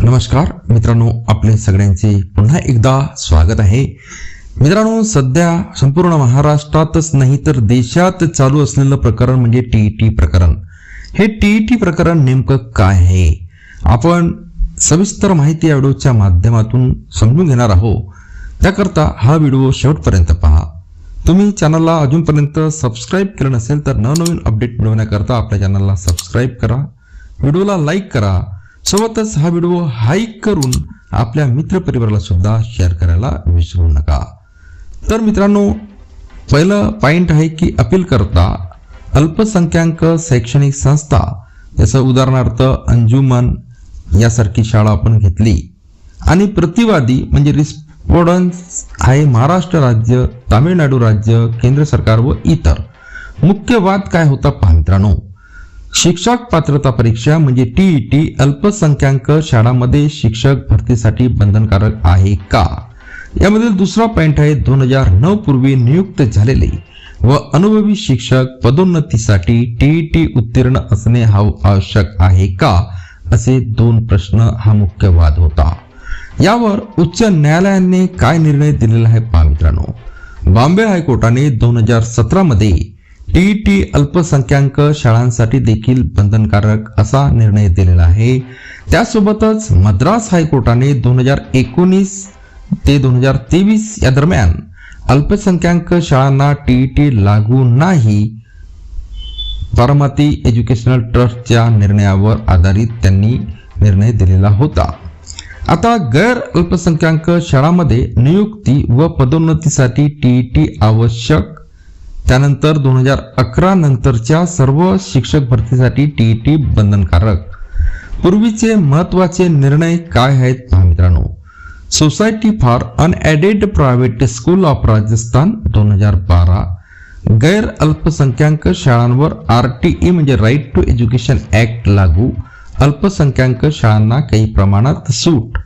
नमस्कार मित्रांनो आपले सगळ्यांचे पुन्हा एकदा स्वागत आहे. मित्रांनो सध्या संपूर्ण महाराष्ट्रातच नाही तर देशात चालू असलेलं प्रकरण म्हणजे टीईटी प्रकरण. हे टीईटी प्रकरण नेमकं काय आहे? आपण सविस्तर माहिती या व्हिडिओच्या माध्यमातून समजून घेणार आहोत. त्याकरता हा व्हिडिओ शेवटपर्यंत पहा. तुम्ही चॅनलला अजूनपर्यंत सबस्क्राईब केलं नसेल तर नवनवीन अपडेट मिळवण्याकरता आपल्या चॅनलला सबस्क्राईब करा. व्हिडिओला लाईक करा. सोबतच हा व्हिडिओ हाईक करून आपल्या मित्रपरिवाराला सुद्धा शेअर करायला विसरू नका. तर मित्रांनो पहिलं पॉइंट आहे की अपील करता अल्पसंख्याक शैक्षणिक संस्था याचं उदाहरणार्थ अंजुमन यासारखी शाळा आपण घेतली. आणि प्रतिवादी म्हणजे रिस्पॉन्स आहे महाराष्ट्र राज्य तामिळनाडू राज्य केंद्र सरकार व इतर. मुख्य वाद काय होता पहा मित्रांनो. शिक्षक पात्रता परीक्षा म्हणजे टीईटी अल्पसंख्याक शाळांमध्ये शिक्षक भरतीसाठी बंधनकारक आहे का? यामधील दुसरा पॉइंट आहे दोन हजार नऊ पूर्वी नियुक्त झालेले व अनुभवी शिक्षक पदोन्नतीसाठी टीईटी उत्तीर्ण असणे हा आवश्यक आहे का? असे दोन प्रश्न हा मुख्य वाद होता. यावर उच्च न्यायालयाने काय निर्णय दिलेला आहे पहा मित्रांनो बॉम्बे हायकोर्टाने दोन हजार सतरामध्ये मध्ये टीईटी अल्पसंख्याक शाळांसाठी देखील बंधनकारक असा निर्णय दिलेला आहे. त्यासोबतच मद्रास हायकोर्टाने दोन हजार एकोणीस ते दोन हजार तेवीस या दरम्यान अल्पसंख्याक शाळांना टीईटी लागू नाही बारामती एज्युकेशनल ट्रस्टच्या निर्णयावर आधारित त्यांनी निर्णय दिलेला होता. आता गैर अल्पसंख्याक शाळांमध्ये नियुक्ती व पदोन्नतीसाठी टीईटी आवश्यक त्यानंतर दोन हजार अकरा नंतरच्या सर्व शिक्षक भरतीसाठी टीईटी बंधनकारक. पूर्वीचे महत्त्वाचे निर्णय काय आहेत पहा मित्रांनो? Society for unaided private school of Rajasthan दोन हजार बारा. गैर अल्पसंख्याक शाळांवर आर टी ई म्हणजे राईट टू एज्युकेशन ऍक्ट लागू. अल्पसंख्याक शाळांना काही प्रमाणात सूट.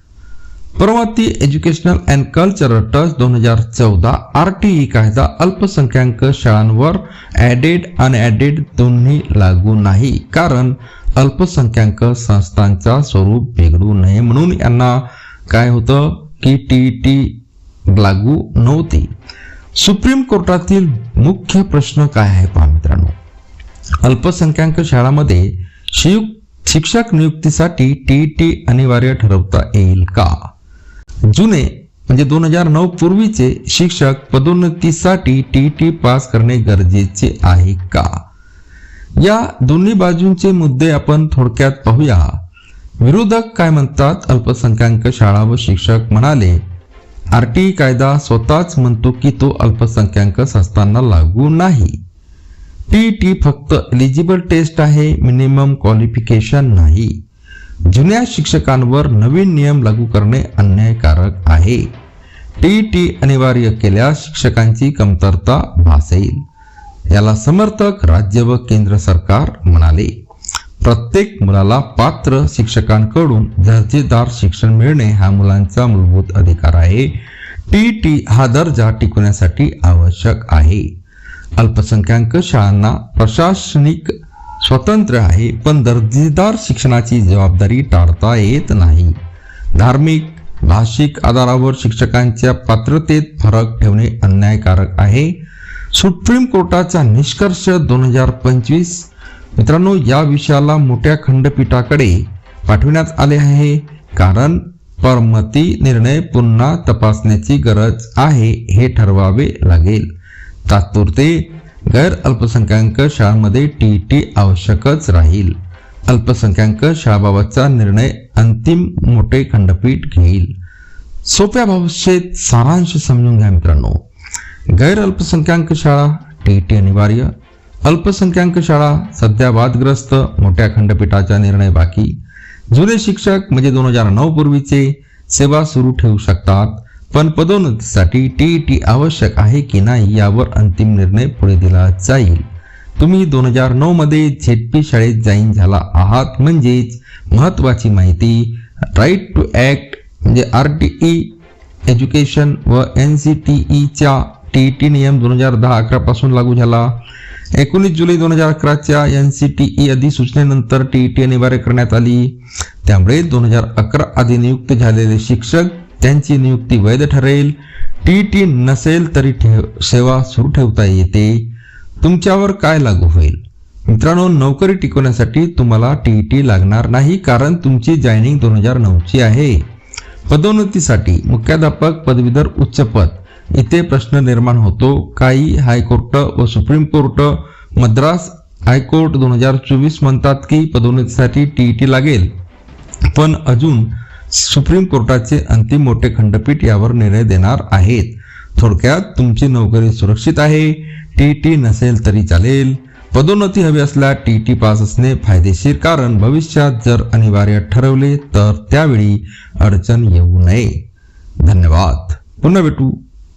प्रवाती एज्युकेशनल अँड कल्चरल ट्रस्ट दोन हजार चौदा आर टी ई कायदा अल्पसंख्याक शाळांवर ॲडेड अनॲडेड दोन्ही लागू नाही. कारण अल्पसंख्याक संस्थांचा स्वरूप बिघडू नये म्हणून यांना काय होतं? की टी टी लागू नव्हती. सुप्रीम कोर्टातील मुख्य प्रश्न काय आहे पहा मित्रांनो? अल्पसंख्याक शाळांमध्ये शिक्षक नियुक्तीसाठी टी टी अनिवार्य ठरवता येईल का? जुने म्हणजे दोन हजार नऊ पूर्वीचे शिक्षक पदोन्नतीसाठी टी टी पास करणे गरजेचे आहे का? या दोन्ही बाजूंचे मुद्दे आपण थोडक्यात पाहूया. विरोधक काय म्हणतात? अल्पसंख्याक शाळा व शिक्षक म्हणाले आर टी कायदा स्वतःच म्हणतो की तो अल्पसंख्याक संस्थांना लागू नाही. टी टी फक्त एलिजिबल टेस्ट आहे मिनिमम क्वालिफिकेशन नाही. जुन्या शिक्षकांवर नवीन नियम लागू करणे अन्यायकारक आहे. टी टी अनिवार्य केल्यास शिक्षकांची कमतरता भासेल. याला समर्थक राज्य व केंद्र सरकार म्हणाले. प्रत्येक मुलाला पात्र शिक्षकांकडून दर्जेदार शिक्षण मिळणे हा मुलांचा मूलभूत अधिकार आहे. टी टी हा दर्जा टिकवण्यासाठी आवश्यक आहे. अल्पसंख्याक शाळांना प्रशासनिक स्वतंत्र आहे पण दर्जेदार शिक्षणाची जबाबदारी टाळता येत नाही. धार्मिक भाषिक आधारावर शिक्षकांच्या पात्रतेत फरक ठेवणे अन्यायकारक आहे. सुप्रीम कोर्टाचा निष्कर्ष दोन हजार पंचवीस. मित्रांनो या विषयाला मोठ्या खंडपीठाकडे पाठविण्यात आले आहे कारण परमती निर्णय पुन्हा तपासण्याची गरज आहे हे ठरवावे लागेल. तात्पुरते गैर अल्पसंख्याक शाळांमध्ये टी आवश्यकच राहील. अल्पसंख्याक शाळाबाबतचा निर्णय अंतिम मोठे खंडपीठ घेईल. सोप्या भाषेत सारांश समजून घ्या मित्रांनो. गैर अल्पसंख्याक शाळा टी अनिवार्य. अल्पसंख्याक शाळा सध्या वादग्रस्त मोठ्या खंडपीठाचा निर्णय बाकी. जुने शिक्षक म्हणजे दोन हजार नऊ पूर्वीचे सेवा सुरू ठेवू शकतात. पण पदोन्नतीसाठी टी आवश्यक आहे की नाही यावर अंतिम निर्णय पुढे दिला जाईल. तुम्ही दोन हजार नऊ मध्ये झेडपी शाळेत जॉईन झाला आहात. म्हणजेच महत्त्वाची माहिती राईट टू ॲक्ट म्हणजे आर टी ई एज्युकेशन व एन सी टी ईच्या टी टी नियम दोन हजार दहा अकरापासून लागू झाला. एकोणीस जुलै दोन हजार अकराच्या एन सी टी ई अधिसूचनेनंतर टी ई टी अनिवार्य करण्यात आली. त्यामुळे दोन हजार अकरा आधी नियुक्त झालेले शिक्षक त्यांची नियुक्ती वैध ठरेल. टी टी नसेल तरी ठेव सेवा सुरू ठेवता येते. तुमच्यावर काय लागू होईल? मित्रांनो नोकरी टिकवण्यासाठी तुम्हाला टी टी लागणार नाही कारण तुमची जॉईनिंग दोन हजार नऊची आहे. पदोन्नतीसाठी मुख्याध्यापक पदवीधर उच्च पद. इथे प्रश्न निर्माण होतो. काही हायकोर्ट व सुप्रीम कोर्ट मद्रास हायकोर्ट दोन हजार चोवीस म्हणतात की पदोन्नतीसाठी टी लागेल. पण अजून सुप्रीम कोर्टाचे अंतिम मोठे खंडपीठ यावर निर्णय देणार आहेत. थोडक्यात तुमची नोकरी सुरक्षित आहे. टी टी नसेल तरी चालेल. पदोन्नती हवी असल्यास टी टी पास असणे फायदेशीर कारण भविष्यात जर अनिवार्य ठरवले तर त्यावेळी अडचण येऊ नये. धन्यवाद. पुन्हा भेटू.